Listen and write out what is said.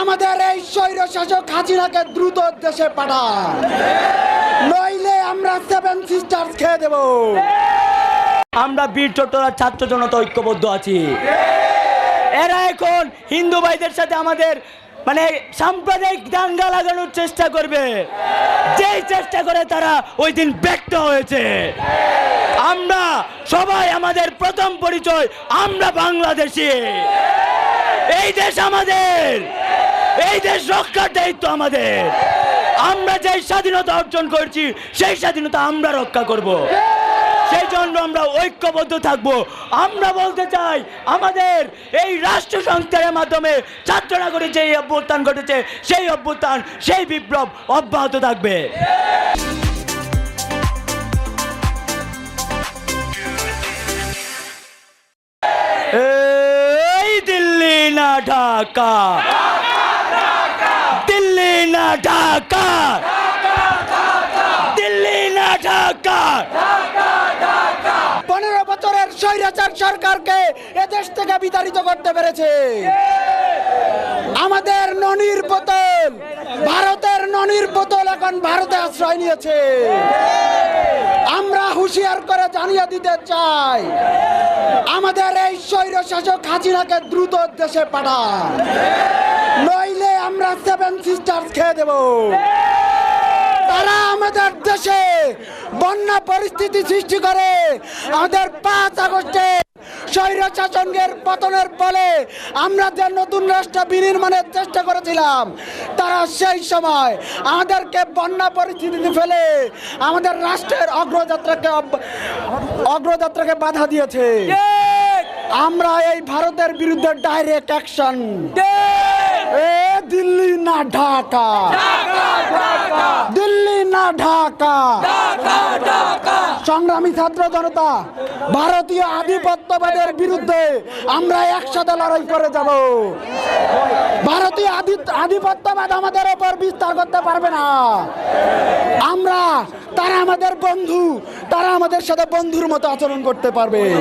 আমাদের এই স্বৈর শাসক হাসিনাকে দ্রুত দেশে পাঠান। নইলে আমরা সেভেন সিস্টার্স খেয়ে দেব। আমরা বীর চট্টলার ছাত্র জনতা ঐক্যবদ্ধ আছি। এরা এখন হিন্দু ভাইদের সাথে আমাদের মানে সাম্প্রদায়িক দাঙ্গা লাগানোর চেষ্টা করবে। যেই চেষ্টা করে তারা ওই দিন ব্যক্ত হয়েছে। আমরা সবাই আমাদের প্রথম পরিচয়, আমরা বাংলাদেশি। এই দেশ আমাদের। এই দেশ রক্ষার দায়িত্ব আমাদের। আমরা যে স্বাধীনতা অর্জন করছি, সেই স্বাধীনতা আমরা রক্ষা করব। সেই জন্য আমরা ঐক্যবদ্ধ থাকব। আমরা বলতে চাই, আমাদের এই রাষ্ট্র সংস্কারের মাধ্যমে ছাত্ররা করেছে এই অভ্যুত্থান ঘটেছে, সেই অভ্যুত্থান, সেই বিপ্লব অব্যাহত থাকবে। এই দিল্লি না ঢাকা। না ঢাকা দিল্লি না ঢাকা পনেরো বছরের স্বৈরাচার সরকারকে এদেশ থেকে বিতাড়িত করতে পেরেছে। আমাদের ননির বোতল, ভারতের ননির বোতল এখন ভারতে আশ্রয় নিয়েছে। আমরা হুঁশিয়ার করে জানিয়ে দিতে চাই, আমাদের এই স্বৈর শাসক হাসিনাকে দ্রুত দেশে পাঠান। নইলে আমরা সিস্টার্স খেয়ে দেব। তারা আমাদের দেশে বন্যা পরিস্থিতি সৃষ্টি করে। আমাদের পাঁচ আগস্টে স্বৈর শাসনের পতনের ফলে আমরা যে নতুন রাষ্ট্র বিনির্মাণের চেষ্টা করেছিলাম তারা সেই সময় আমাদেরকে বন্যা পরিস্থিতিতে ফেলে আমাদের রাষ্ট্রের অগ্রযাত্রাকে অগ্রযাত্রাকে বাধা দিয়েছে। আমরা এই ভারতের বিরুদ্ধে ডাইরেক্ট অ্যাকশন দিল্লি না ঢাকা দিল্লি না ঢাকা সংগ্রামী ছাত্র জনতা, ভারতীয় আধিপত্যবাদের বিরুদ্ধে আমরা একসাথে লড়াই করে যাব। ভারতীয় আধি- আধিপত্যবাদ আমাদের ওপর বিস্তার করতে পারবে না। আমরা, তারা আমাদের বন্ধু, তারা আমাদের সাথে বন্ধুর মতো আচরণ করতে পারবে।